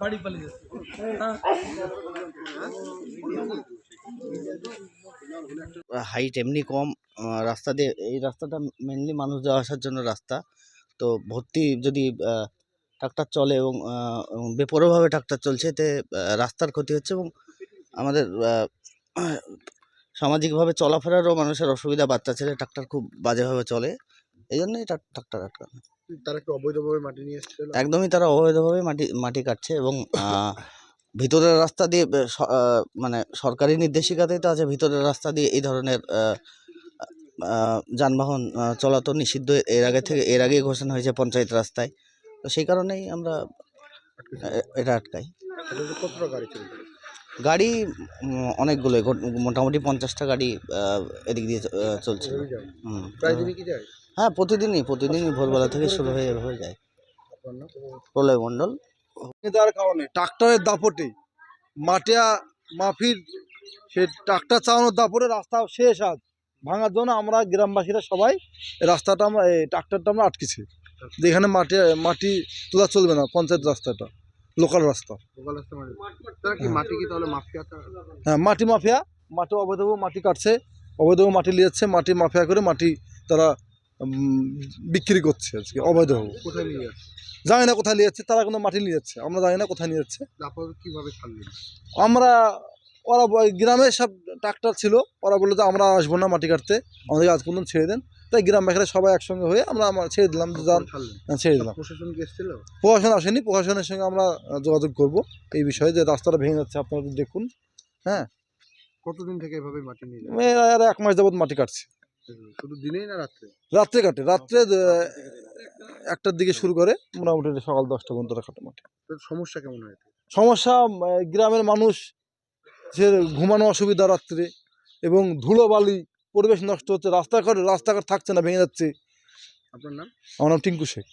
বাড়ি পালিয়ে হাইট এমনি কম রাস্তা দিয়ে, এই রাস্তাটা মেনলি মানুষ যাওয়া আসার জন্য রাস্তা। তো ভর্তি যদি ট্রাক্টর চলে এবং বেপরোয়াভাবে ট্রাক্টর চলছে এতে রাস্তার ক্ষতি হচ্ছে এবং আমাদের সামাজিকভাবে চলাফেরারও মানুষের অসুবিধা বাচ্চা ছেলে ট্রাক্টর খুব বাজেভাবে চলে। এই জন্যই ট্রাক্টর আটকানো। তারা কি অবৈধভাবে মাটি নিয়ে এসেছিল? একদমই তারা অবৈধভাবে মাটি মাটি কাটছে এবং ভিতরের রাস্তা দিয়ে মানে সরকারি নির্দেশিকাতেই তো আছে ভিতরের রাস্তা দিয়ে এই ধরনের যানবাহন আহ, চলাচল নিষিদ্ধ। এর আগে থেকে এর আগেই ঘোষণা হয়েছে পঞ্চায়েত রাস্তায়। তো সেই কারণেই আমরা এটা আটকাই। কতটা গাড়ি গাড়ি উম, অনেকগুলোই মোটামুটি পঞ্চাশটা গাড়ি এদিক দিয়ে চলছে। হুম, হ্যাঁ প্রতিদিনই প্রতিদিনই ভোরবেলা থেকে শুরু হয়ে হয়ে যায়? প্রলয় মণ্ডল। তার কারণে ট্রাক্টরের দাপটে। মাটিয়া মাফির সে ট্রাক্টর চালানোর দাপটে রাস্তা শেষ আজ। ভাঙার জন্য আমরা গ্রামবাসীরা সবাই রাস্তাটা আমরা এই ট্রাক্টরটা আমরা আটকেছি। যেখানে মাটি মাটি তোলা চলবে না পঞ্চায়েত রাস্তাটা। লোকাল রাস্তা। লোকাল রাস্তা মানে? তারা কি হ্যাঁ। মাটি কি তাহলে মাফিয়া হ্যাঁ মাটি মাফিয়া। মাটি অবৈধভাবে মাটি কাটছে অবৈধভাবে মাটি নিয়েছে মাটি মাফিয়া করে মাটি তারা বিক্রি করছে আজকে অবৈধভাবে। কোথায় নিয়ে যাচ্ছে? জানি না কোথায় নিয়ে যাচ্ছে তারা কোনো মাটি নিয়ে যাচ্ছে আমরা জানি না কোথায় নিয়ে যাচ্ছে। আমরা ওরা গ্রামে সব ট্রাক্টর ছিল। ওরা বলল যে আমরা আসব না মাটি কাটতে। আমাদেরকে আজ পর্যন্ত ছেড়ে দেন। তাই গ্রামবাসীরা সবাই একসঙ্গে হয়ে আমরা আমার ছেড়ে দিলাম যান হ্যাঁ, ছেড়ে দিলাম। প্রশাসন আসেনি। প্রশাসনের সঙ্গে আমরা যোগাযোগ করব এই বিষয়ে যে রাস্তাটা ভেঙে যাচ্ছে আপনারা দেখুন। হ্যাঁ। কতদিন থেকে এভাবে মাটি নিয়ে এক মাস যাবত মাটি কাটছে। শুধু দিনেই না রাত্রে? রাত্রে কাটে। রাত্রে একটার দিকে শুরু করে মোটামুটি সকাল দশটা পর্যন্ত কাটে মাটি। সমস্যা কেমন হয়? সমস্যা গ্রামের মানুষ যে ঘুমানো অসুবিধা রাত্রে এবং ধুলোবালি পরিবেশ নষ্ট হচ্ছে রাস্তাঘাট রাস্তাঘাট থাকছে না ভেঙে যাচ্ছে। আপনার নাম? আমার নাম টিঙ্কু শেখ।